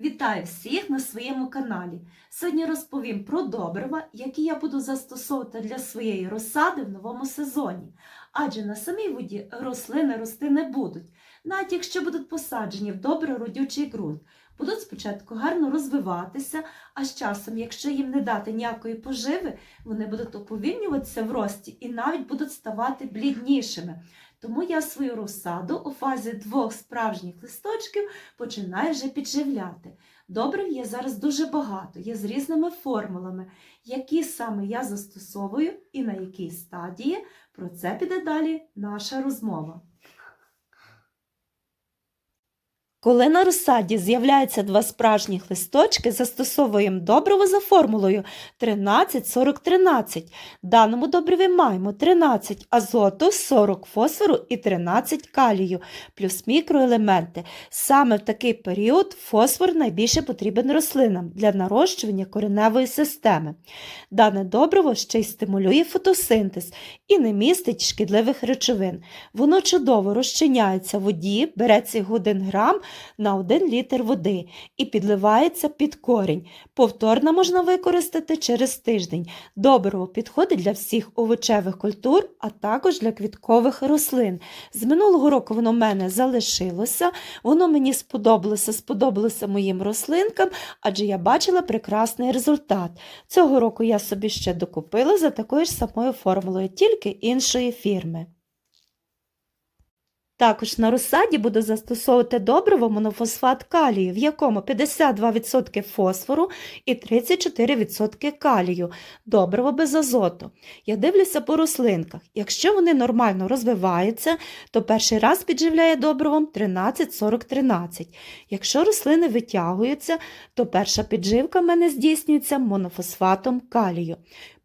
Вітаю всіх на своєму каналі. Сьогодні розповім про добрива, які я буду застосовувати для своєї розсади в новому сезоні. Адже на самій воді рослини рости не будуть, навіть якщо будуть посаджені в добре родючий ґрунт. Будуть спочатку гарно розвиватися, а з часом, якщо їм не дати ніякої поживи, вони будуть уповільнюватися в рості і навіть будуть ставати бліднішими. Тому я свою розсаду у фазі двох справжніх листочків починаю вже підживляти. Добрив є зараз дуже багато, є з різними формулами, які саме я застосовую і на якій стадії. Про це піде далі наша розмова. Коли на розсаді з'являються два справжніх листочки, застосовуємо добриво за формулою 13-40-13. Даному добриві маємо 13 азоту, 40 фосфору і 13 калію, плюс мікроелементи. Саме в такий період фосфор найбільше потрібен рослинам для нарощування кореневої системи. Дане добриво ще й стимулює фотосинтез і не містить шкідливих речовин. Воно чудово розчиняється в воді, береться 1 грам на 1 літр води і підливається під корінь. Повторно можна використати через тиждень. Добриво підходить для всіх овочевих культур, а також для квіткових рослин. З минулого року воно в мене залишилося, воно мені сподобалося, сподобалося моїм рослинкам, адже я бачила прекрасний результат. Цього року я собі ще докупила за такою ж самою формулою, тільки іншої фірми. Також на розсаді буду застосовувати добриво монофосфат калію, в якому 52% фосфору і 34% калію, добриво без азоту. Я дивлюся по рослинках. Якщо вони нормально розвиваються, то перший раз підживляє добривом 13-40-13. Якщо рослини витягуються, то перша підживка в мене здійснюється монофосфатом калію.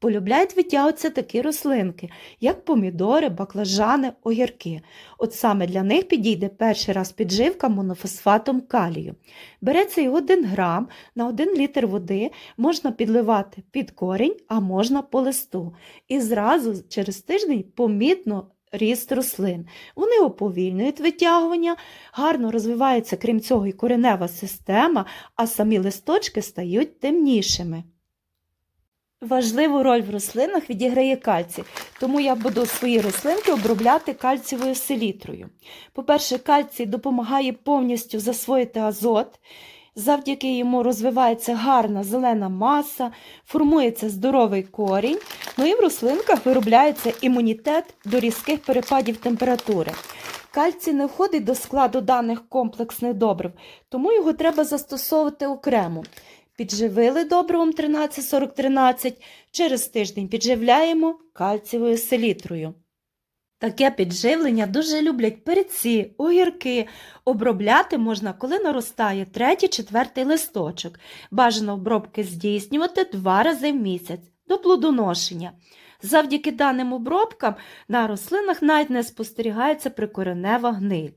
Полюбляють витягуватися такі рослинки, як помідори, баклажани, огірки. От саме для них підійде перший раз підживка монофосфатом калію. Береться його 1 грам на 1 літр води, можна підливати під корінь, а можна по листу. І зразу через тиждень помітно ріст рослин. Вони уповільнюють витягування, гарно розвивається, крім цього, і коренева система, а самі листочки стають темнішими. Важливу роль в рослинах відіграє кальцій, тому я буду свої рослинки обробляти кальцієвою селітрою. По-перше, кальцій допомагає повністю засвоїти азот, завдяки йому розвивається гарна зелена маса, формується здоровий корінь, ну і в рослинках виробляється імунітет до різких перепадів температури. Кальцій не входить до складу даних комплексних добрив, тому його треба застосовувати окремо. Підживили добривом 13-40-13, через тиждень підживляємо кальцієвою селітрою. Таке підживлення дуже люблять перці, огірки. Обробляти можна, коли наростає третій-четвертий листочок. Бажано обробки здійснювати два рази в місяць до плодоношення. Завдяки даним обробкам на рослинах навіть не спостерігається прикоренева гниль.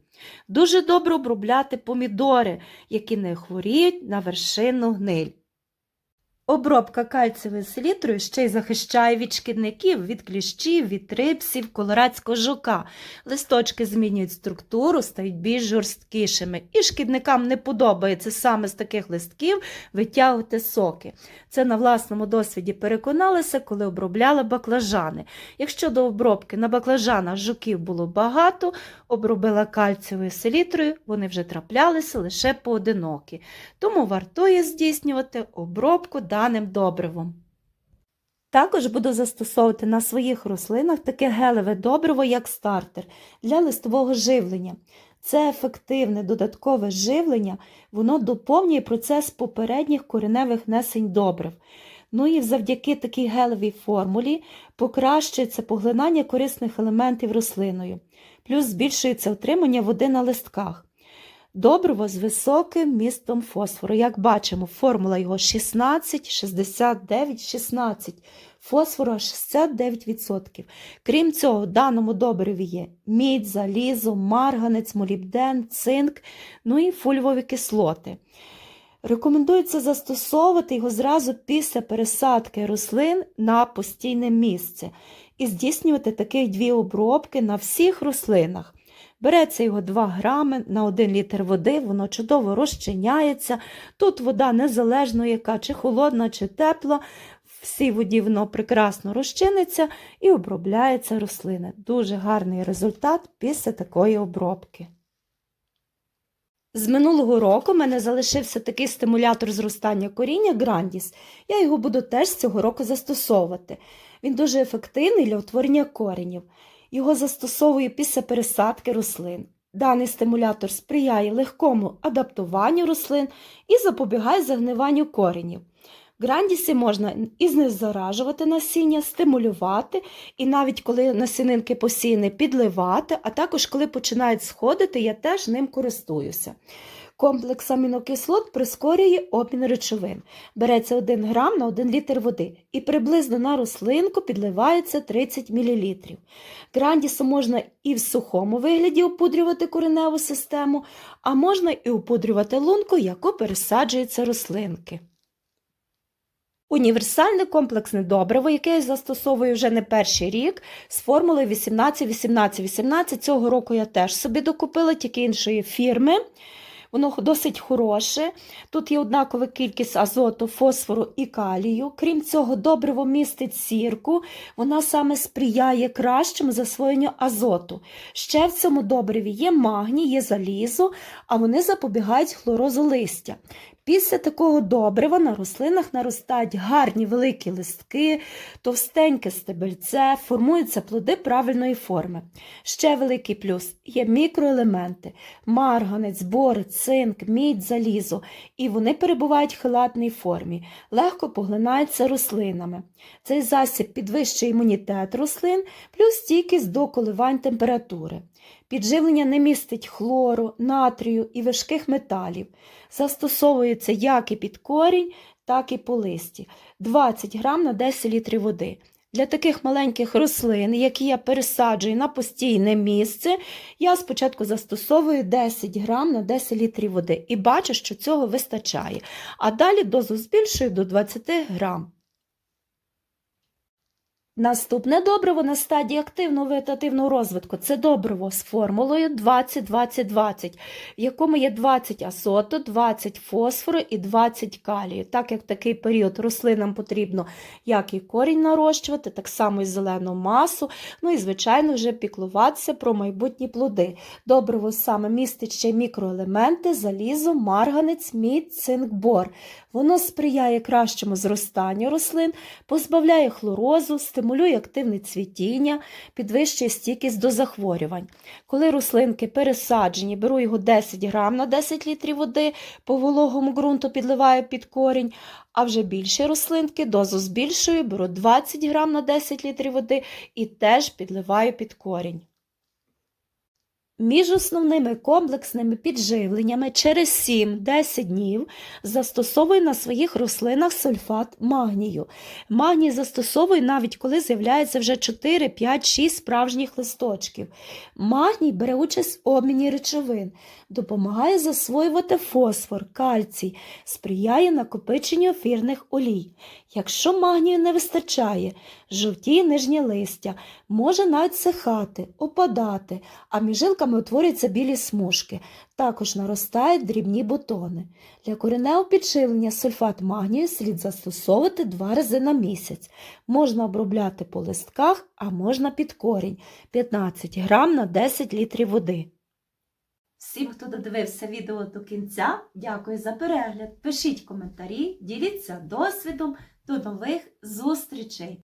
Дуже добре обробляти помідори, які не хворіють на вершинну гниль. Обробка кальцієвою селітрою ще й захищає від шкідників, від кліщів, від рипсів, колорадського жука. Листочки змінюють структуру, стають більш жорсткішими. І шкідникам не подобається саме з таких листків витягувати соки. Це на власному досвіді переконалася, коли обробляла баклажани. Якщо до обробки на баклажанах жуків було багато, обробила кальцієвою селітрою, вони вже траплялися лише поодинокі. Тому вартує здійснювати обробку даним добривом. Також буду застосовувати на своїх рослинах таке гелеве добриво, як стартер, для листового живлення. Це ефективне додаткове живлення, воно доповнює процес попередніх кореневих несень добрив. Ну і завдяки такій гелевій формулі покращується поглинання корисних елементів рослиною, плюс збільшується отримання води на листках. Добриво з високим містом фосфору. Як бачимо, формула його 16, 69, 16. Фосфору 69%. Крім цього, в даному добриві є мідь, залізо, марганець, молібден, цинк, ну і фульвові кислоти. Рекомендується застосовувати його зразу після пересадки рослин на постійне місце і здійснювати таких дві обробки на всіх рослинах. Береться його 2 грами на 1 літр води, воно чудово розчиняється. Тут вода незалежно яка, чи холодна, чи тепла. В всій воді воно прекрасно розчиниться і обробляється рослина. Дуже гарний результат після такої обробки. З минулого року в мене залишився такий стимулятор зростання коріння Грандіс. Я його буду теж цього року застосовувати. Він дуже ефективний для утворення коренів. Його застосовую після пересадки рослин. Даний стимулятор сприяє легкому адаптуванню рослин і запобігає загниванню коренів. Грандіси можна і знезаражувати насіння, стимулювати, і навіть коли насінинки посіяні, підливати, а також коли починають сходити, я теж ним користуюся. Комплекс амінокислот прискорює обмін речовин. Береться 1 грам на 1 літр води і приблизно на рослинку підливається 30 мл. Грандісу можна і в сухому вигляді опудрювати кореневу систему, а можна і опудрювати лунку, яку пересаджуються рослинки. Універсальне комплексне добриво, яке я застосовую вже не перший рік, з формулою 18-18-18. Цього року я теж собі докупила, тільки іншої фірми. Воно досить хороше. Тут є однакова кількість азоту, фосфору і калію. Крім цього, добриво містить сірку. Вона саме сприяє кращому засвоєнню азоту. Ще в цьому добриві є магній, є залізо, а вони запобігають хлорозу листя. Після такого добрива на рослинах наростають гарні великі листки, товстеньке стебельце, формуються плоди правильної форми. Ще великий плюс є мікроелементи, марганець, бор, цинк, мідь, залізо, і вони перебувають в хелатній формі, легко поглинаються рослинами. Цей засіб підвищує імунітет рослин, плюс стійкість до коливань температури. Підживлення не містить хлору, натрію і важких металів. Застосовується як і під корінь, так і по листі. 20 грам на 10 літрів води. Для таких маленьких рослин, які я пересаджую на постійне місце, я спочатку застосовую 10 грам на 10 літрів води і бачу, що цього вистачає. А далі дозу збільшую до 20 грам. Наступне добриво на стадії активного вегетативного розвитку це добриво з формулою 20-20-20, в якому є 20 азоту, 20 фосфору і 20 калію. Так як в такий період рослинам потрібно як і корінь нарощувати, так само і зелену масу, ну і, звичайно, вже піклуватися про майбутні плоди. Добриво саме містить ще мікроелементи, залізо, марганець, мідь, цинк, бор. Воно сприяє кращому зростанню рослин, позбавляє хлорозу, стимулює активне цвітіння, підвищує стійкість до захворювань. Коли рослинки пересаджені, беру його 10 грам на 10 літрів води, по вологому ґрунту підливаю під корінь, а вже більші рослинки дозу збільшую, беру 20 грам на 10 літрів води і теж підливаю під корінь. Між основними комплексними підживленнями через 7-10 днів застосовую на своїх рослинах сульфат магнію. Магній застосовую навіть коли з'являється вже 4, 5, 6 справжніх листочків. Магній бере участь в обміні речовин, допомагає засвоювати фосфор, кальцій, сприяє накопиченню ефірних олій. Якщо магнію не вистачає, жовтіє нижнє листя, може навіть сихати, опадати, а між жилками утворюються білі смужки. Також наростають дрібні бутони. Для кореневого підживлення сульфат магнію слід застосовувати два рази на місяць. Можна обробляти по листках, а можна під корінь 15 грам на 10 літрів води. Всім, хто додивився відео до кінця, дякую за перегляд. Пишіть коментарі, діліться досвідом. До нових зустрічей!